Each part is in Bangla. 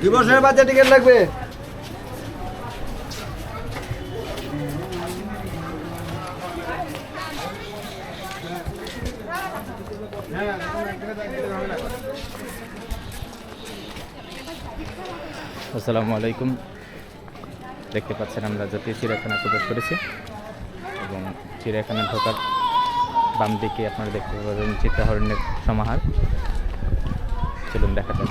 দুই বছরের বাচ্চা টিকিট লাগবে। আসসালামু আলাইকুম। দেখতে পাচ্ছেন আমরা জাতীয় চিড়িয়াখানা প্রবেশ করেছি এবং চিড়িয়াখানা ঢোকার বাম দিকে আপনারা দেখতে পাবেন চিত্রাহরণের সমাহার। চলুন দেখা যাক।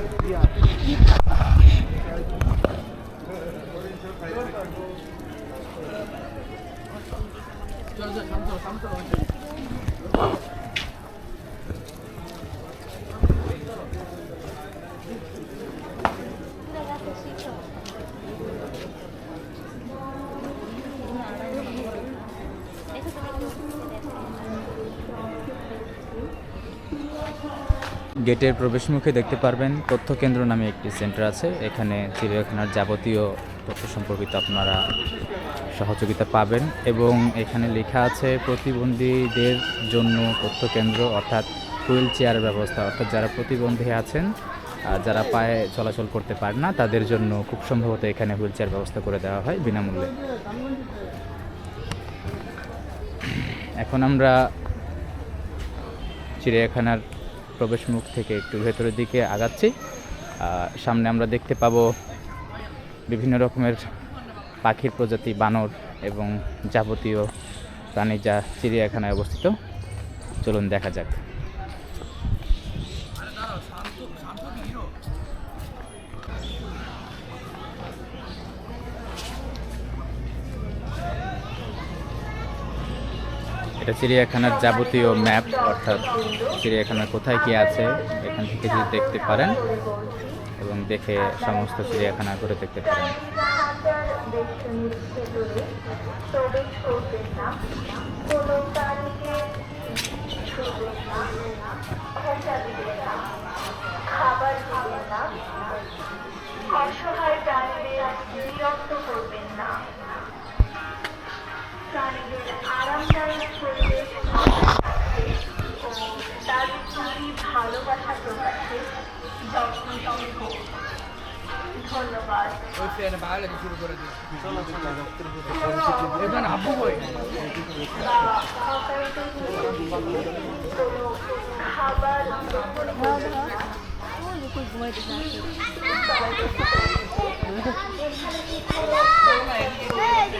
对，对，咱们就咱们就。গেটের প্রবেশমুখে দেখতে পারবেন তথ্য কেন্দ্র নামে একটি সেন্টার আছে। এখানে চিড়িয়াখানার যাবতীয় তথ্য সম্পর্কিত আপনারা সহযোগিতা পাবেন এবং এখানে লেখা আছে, প্রতিবন্ধীদের জন্য তথ্য কেন্দ্র অর্থাৎ হুইল চেয়ার ব্যবস্থা। অর্থাৎ যারা প্রতিবন্ধী আছেন যারা পায়ে চলাচল করতে পারে না, তাদের জন্য খুব সম্ভবত এখানে হুইল চেয়ার ব্যবস্থা করে দেওয়া হয় বিনামূল্যে। এখন আমরা চিড়িয়াখানার প্রবেশ মুখ থেকে একটু ভেতরের দিকে আগাচ্ছি। সামনে আমরা দেখতে পাব বিভিন্ন রকমের পাখির প্রজাতি, বানর এবং যাবতীয় প্রাণী যা চিড়িয়াখানায় অবস্থিত। চলুন দেখা যাক। এটা চিড়িয়াখানার যাবতীয় ম্যাপ, অর্থাৎ চিড়িয়াখানা কোথায় কি আছে, এখান থেকে যদি দেখতে পারেন এবং দেখে সমস্ত চিড়িয়াখানা ঘুরে দেখতে পারেন। ধন্যবাদ বা হকারিত কোনো খাবার গ্রহণ করবেন না ওই বলাই ওই বলাই ও পাখি বন্ধু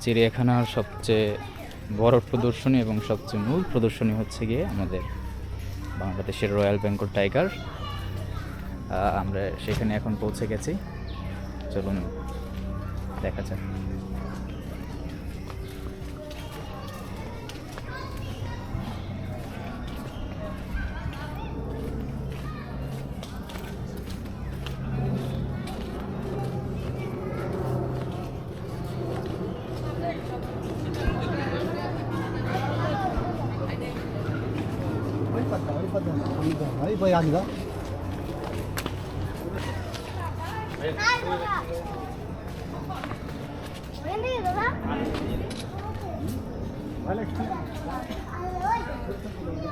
চিড়িয়াখানার সবচেয়ে বড় প্রদর্শনী এবং সবচেয়ে মূল প্রদর্শনী হচ্ছে গিয়ে আমাদের বাংলাদেশের রয়্যাল বেঙ্গল টাইগার। আমরা সেখানে এখন পৌঁছে গেছি। চলুন, দেখা যাক। Ini, Bapak.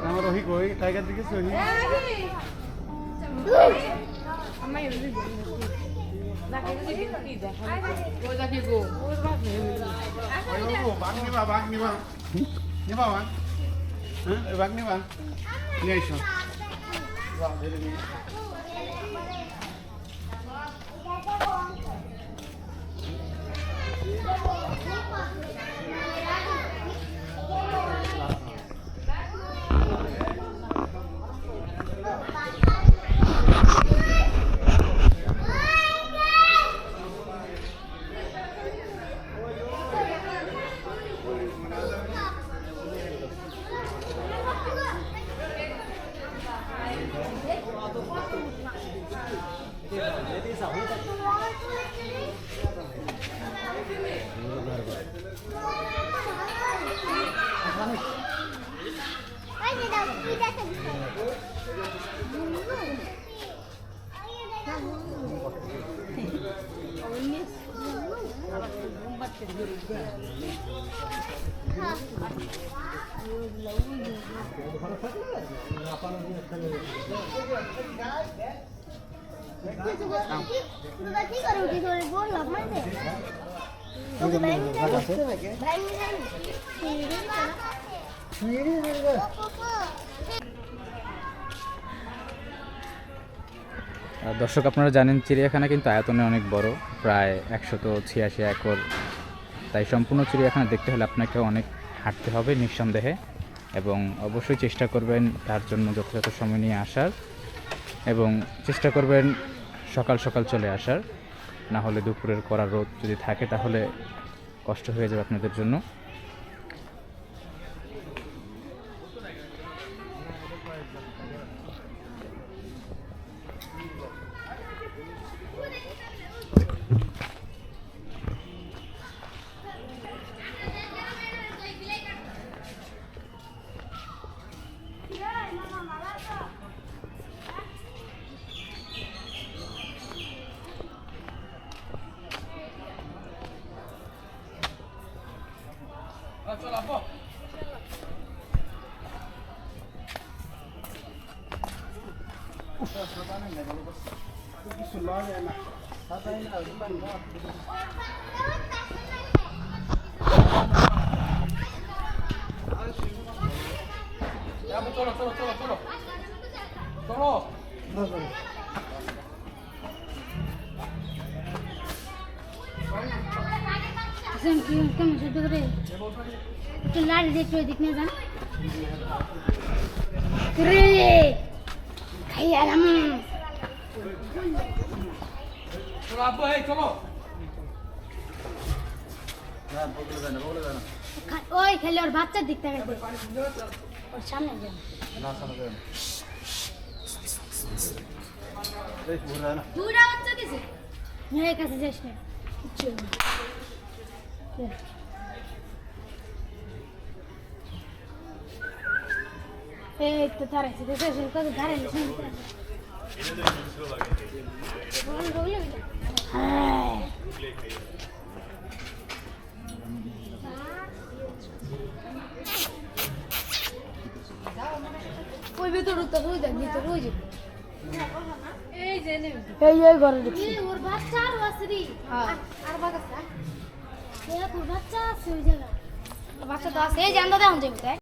আমার রহি কই টাইগার দিকে রহি বাঘ নিবা বাঘ নিবা নিবা বাঘ হ্যাঁ বাঘ নিবা নিয়ে Thank you. কি করে উঠি ধরে দর্শক আপনারা জানেন চিড়িয়াখানা কিন্তু আয়তনে অনেক বড়, প্রায় একশত ছিয়াশি একর। তাই সম্পূর্ণ চিড়িয়াখানা দেখতে হলে আপনাকে অনেক হাঁটতে হবে নিঃসন্দেহে এবং অবশ্যই চেষ্টা করবেন তার জন্য যথাযথ সময় নিয়ে আসার এবং চেষ্টা করবেন সকাল সকাল চলে আসার। না হলে দুপুরের কড়া রোদ যদি থাকে তাহলে কষ্ট হয়ে যাবে আপনাদের জন্য। 坐了，不。要不坐了，坐了，坐了，坐了。দিয়ে একটু এদিক নিয়ে যান রে খাই আরাম চলো আব্বু এই চলো ওই খেলে ওর বাচ্চার দিক থেকে ওর সামনে যান দুটা বাচ্চা দিছে মেয়ের কাছে যাস না এই তো তার আছে দেশে শুরু করে ধারে নিচে ওই ভিতর তো ওই দেখ ভিতর ওই যে এই যে এই এই ঘরে ঢুকছি ওর বাচ্চা আর আছে রে আর বাচ্চা তো আছে